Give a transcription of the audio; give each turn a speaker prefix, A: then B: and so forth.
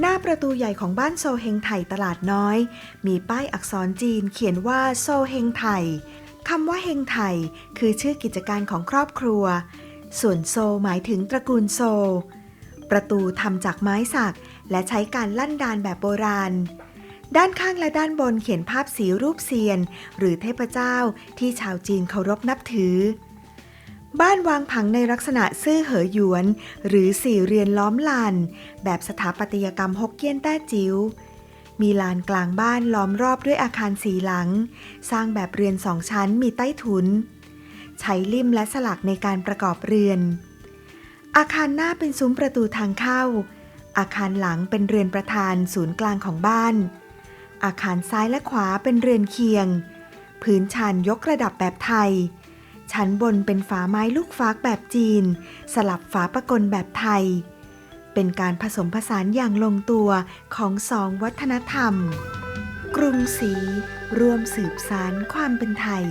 A: หน้าประตูใหญ่ของบ้านโซเฮงไถ่ตลาดน้อย มีป้ายอักษรจีนเขียนว่าโซเฮงไถ่คำว่าเฮงไถ่คือชื่อกิจการของครอบครัว ส่วนโซหมายถึงตระกูลโซ ประตูทำจากไม้สัก และใช้การลั่นดานแบบโบราณ ด้านข้างและด้านบนเขียนภาพสีรูปเซียน หรือเทพเจ้าที่ชาวจีนเคารพนับถือ บ้านวางผังในลักษณะซื่อเหอหยวน หรือสี่เรือนล้อมลาน แบบสถาปัตยกรรมฮกเกี้ยนแต้จิ๋วมีลานกลางบ้านล้อมรอบด้วยอาคารสีหลัง สร้างแบบเรือนสองชั้นมีใต้ถุน ใช้ลิ่มและสลักในการประกอบเรือน อาคารหน้าเป็นซุ้มประตูทางเข้า อาคารหลังเป็นเรือนประธานศูนย์กลางของบ้าน อาคารซ้ายและขวาเป็นเรือนเคียง พื้นชานยกระดับแบบไทย ชั้นบนเป็นฝาไม้ลูกฟักแบบจีน สลับฝาประกลแบบไทย เป็นการผสมผสานอย่างลงตัวของสองวัฒนธรรม กรุงศรีร่วมสืบสารความเป็นไทย